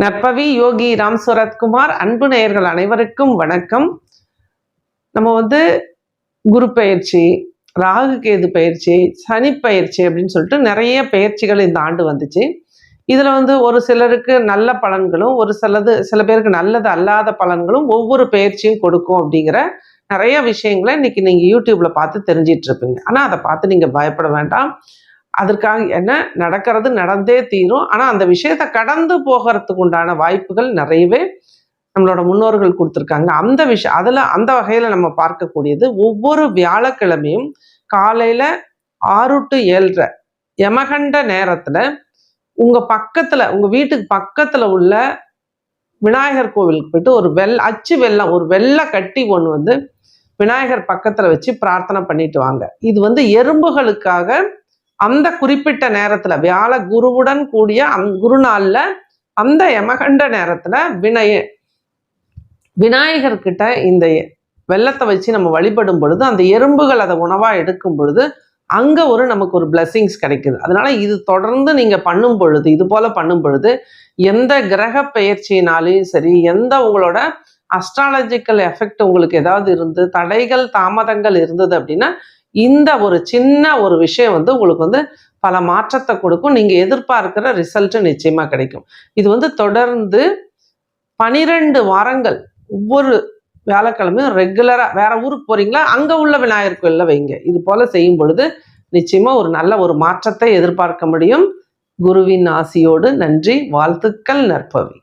நற்பவி யோகி ராம் சரத்குமார் அன்பு நேயர்கள் அனைவருக்கும் வணக்கம். நம்ம வந்து குரு பயிற்சி ராகு கேது பயிற்சி சனி பயிற்சி அப்படின்னு சொல்லிட்டு நிறைய பயிற்சிகள் இந்த ஆண்டு வந்துச்சு. இதில் வந்து ஒரு சிலருக்கு நல்ல பலன்களும் ஒரு சிலது சில பேருக்கு நல்லது அல்லாத பலன்களும் ஒவ்வொரு பயிற்சியும் கொடுக்கும் அப்படிங்கிற நிறைய விஷயங்களை இன்னைக்கு நீங்கள் யூடியூப்பில் பார்த்து தெரிஞ்சிட்டு இருப்பீங்க. ஆனால் அதை பார்த்து நீங்கள் பயப்பட வேண்டாம். அதற்காக என்ன? நடக்கிறது நடந்தே தீரும். ஆனால் அந்த விஷயத்தை கடந்து போகிறதுக்கு உண்டான வாய்ப்புகள் நிறையவே நம்மளோட முன்னோர்கள் கொடுத்துருக்காங்க. அந்த விஷயம் அதில் அந்த வகையில் நம்ம பார்க்கக்கூடியது ஒவ்வொரு வியாழக்கிழமையும் காலையில் ஆறு டு ஏழரை யமகண்ட நேரத்தில் உங்கள் பக்கத்தில் உங்கள் வீட்டுக்கு பக்கத்தில் உள்ள விநாயகர் கோவிலுக்கு போயிட்டு ஒரு வெள் அச்சு வெள்ளம் ஒரு வெள்ளை கட்டி ஒன்று வந்து விநாயகர் பக்கத்தில் வச்சு பிரார்த்தனை பண்ணிட்டு வாங்க. இது வந்து எறும்புகளுக்காக அந்த குறிப்பிட்ட நேரத்துல வியாழ குருவுடன் கூடிய அந் குருநாள்ல அந்த யமகண்ட நேரத்துல வினய விநாயகர்கிட்ட இந்த வெள்ளத்தை வச்சு நம்ம வழிபடும் பொழுது அந்த எறும்புகள் அதை உணவா எடுக்கும் பொழுது அங்க ஒரு நமக்கு ஒரு பிளெஸிங்ஸ் கிடைக்குது. அதனால இது தொடர்ந்து நீங்க பண்ணும் பொழுது இது போல பண்ணும் பொழுது எந்த கிரக பெயர்ச்சியினாலையும் சரி எந்த உங்களோட அஸ்ட்ராலஜிக்கல் எஃபெக்ட் உங்களுக்கு ஏதாவது இருந்து தடைகள் தாமதங்கள் இருந்தது அப்படின்னா இந்த ஒரு சின்ன ஒரு விஷயம் வந்து உங்களுக்கு வந்து பல மாற்றத்தை கொடுக்கும். நீங்க எதிர்பார்க்கிற ரிசல்ட்டு நிச்சயமா கிடைக்கும். இது வந்து தொடர்ந்து பனிரெண்டு வாரங்கள் ஒவ்வொரு வியாழக்கிழமையும் ரெகுலரா வேற ஊருக்கு போறீங்களா? அங்க உள்ள விநாயகர் கோயிலில் வைங்க. இது போல செய்யும் பொழுது நிச்சயமா ஒரு நல்ல ஒரு மாற்றத்தை எதிர்பார்க்க முடியும். குருவின் ஆசியோடு நன்றி. வாழ்த்துக்கள் நற்பவி.